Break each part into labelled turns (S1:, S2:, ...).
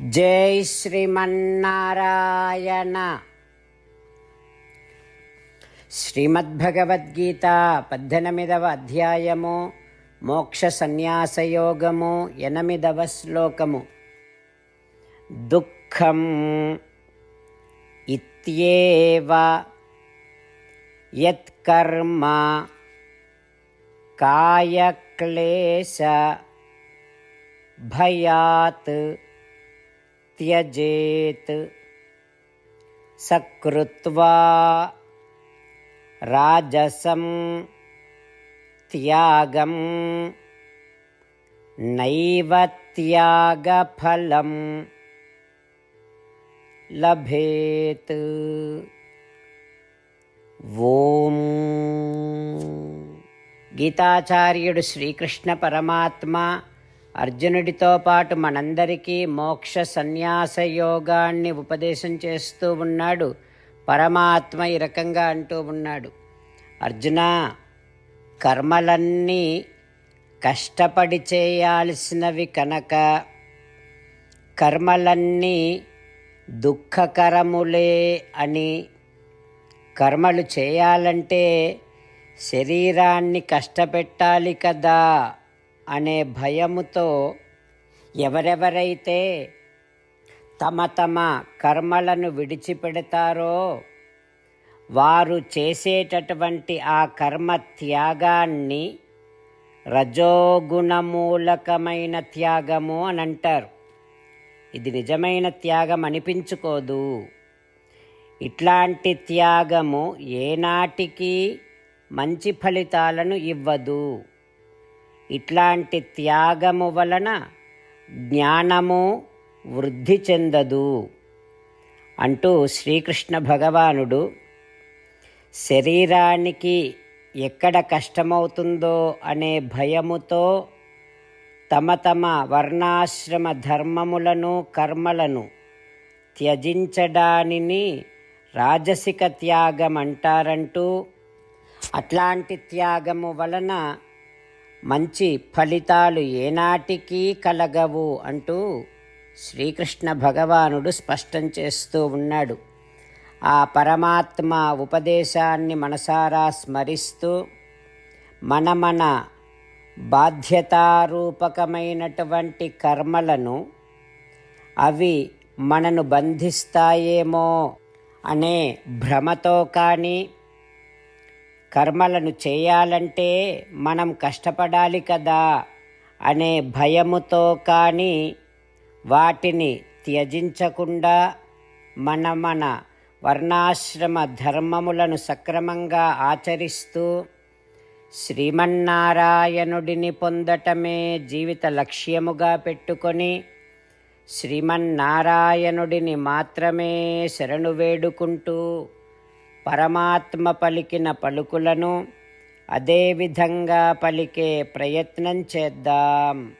S1: జై శ్రీమన్నారాయణ. శ్రీమద్భగవద్గీత పద్దెనిమిదవ అధ్యాయము మోక్ష సన్యాసయోగము ఎనిమిదవ శ్లోకము. దుఃఖం ఇత్యేవ యత్కర్మ కాయక్లేశ భయాత్ त्यजेत् सकृत्वा राजसं त्यागं नैव त्यागफलं लभेत् ఓం గీతాచార్యుడు శ్రీకృష్ణ పరమాత్మ అర్జునుడితో పాటు మనందరికీ మోక్ష సన్యాస యోగాన్ని ఉపదేశం చేస్తూ ఉన్నాడు. పరమాత్మ ఈ రకంగా అంటూ ఉన్నాడు. అర్జున కర్మలన్నీ కష్టపడి చేయాల్సినవి కనుక కర్మలన్నీ దుఃఖకరములే అని కర్మలు చేయాలంటే శరీరాన్ని కష్టపెట్టాలి కదా. అనే భయముతో ఎవరెవరైతే తమ తమ కర్మలను విడిచిపెడతారో వారు చేసేటటువంటి ఆ కర్మ త్యాగాన్ని రజోగుణమూలకమైన త్యాగము అని అంటారు. ఇది నిజమైన త్యాగం అనిపించుకోదు. ఇట్లాంటి త్యాగము ఏనాటికి మంచి ఫలితాలను ఇవ్వదు. ఇట్లాంటి త్యాగము వలన జ్ఞానము వృద్ధి చెందదు. అంటూ శ్రీకృష్ణ భగవానుడు శరీరానికి ఎక్కడ కష్టమవుతుందో అనే భయముతో తమ తమ వర్ణాశ్రమ ధర్మములను కర్మలను త్యజించడానిని రాజసిక త్యాగం అంటారంటూ అట్లాంటి త్యాగము వలన మంచి ఫలితాలు ఏనాటికీ కలగవు అంటూ శ్రీకృష్ణ భగవానుడు స్పష్టం చేస్తూ ఉన్నాడు. ఆ పరమాత్మ ఉపదేశాన్ని మనసారా స్మరిస్తూ మన మన బాధ్యతారూపకమైనటువంటి కర్మలను అవి మనను బంధిస్తాయేమో అనే భ్రమతో కానీ కర్మలను చేయాలంటే మనం కష్టపడాలి కదా అనే భయముతో కానీ వాటిని త్యజించకుండా మన మన వర్ణాశ్రమ ధర్మములను సక్రమంగా ఆచరిస్తూ శ్రీమన్నారాయణుడిని పొందటమే జీవిత లక్ష్యముగా పెట్టుకొని శ్రీమన్నారాయణుడిని మాత్రమే శరణు వేడుకుంటూ పరమాత్మ పలికిన పలుకులను అదేవిధంగా పలికే ప్రయత్నం చేద్దాం.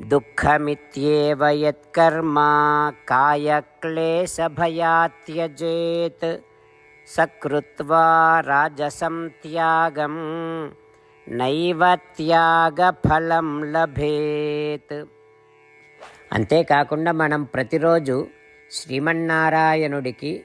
S1: దుఃఖమిత్యేవ యత్కర్మ కాయక్లేశభయాత్యజేత్ సకృత్వా రాజసం త్యాగం నైవ త్యాగఫలం లభేత్. అంతేకాకుండా మనం ప్రతిరోజు శ్రీమన్నారాయణుడికి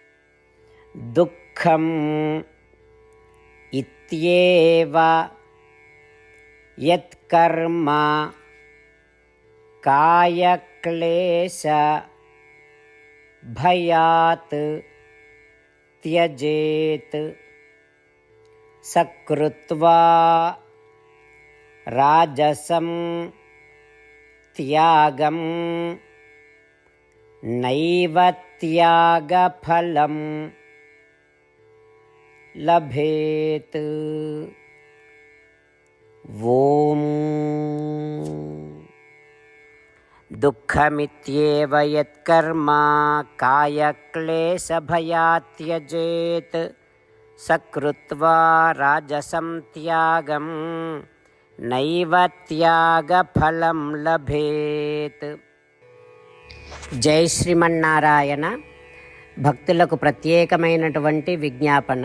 S1: दुःखम् इत्येव यत्कर्म कायक्लेशभयात् त्यजेत्। सकृत्वा राजसं त्यागं नैव त्यागफलम् लभेत् ॐ दुःखमित्येव यत्कर्म कायक्लेशभयात् त्यजेत् सकृत्वा राजसं त्यागं నైవ త్యాగఫలం లభేత్ జై శ్రీమన్నారాయణ భక్తులకు ప్రత్యేకమైనటువంటి విజ్ఞాపన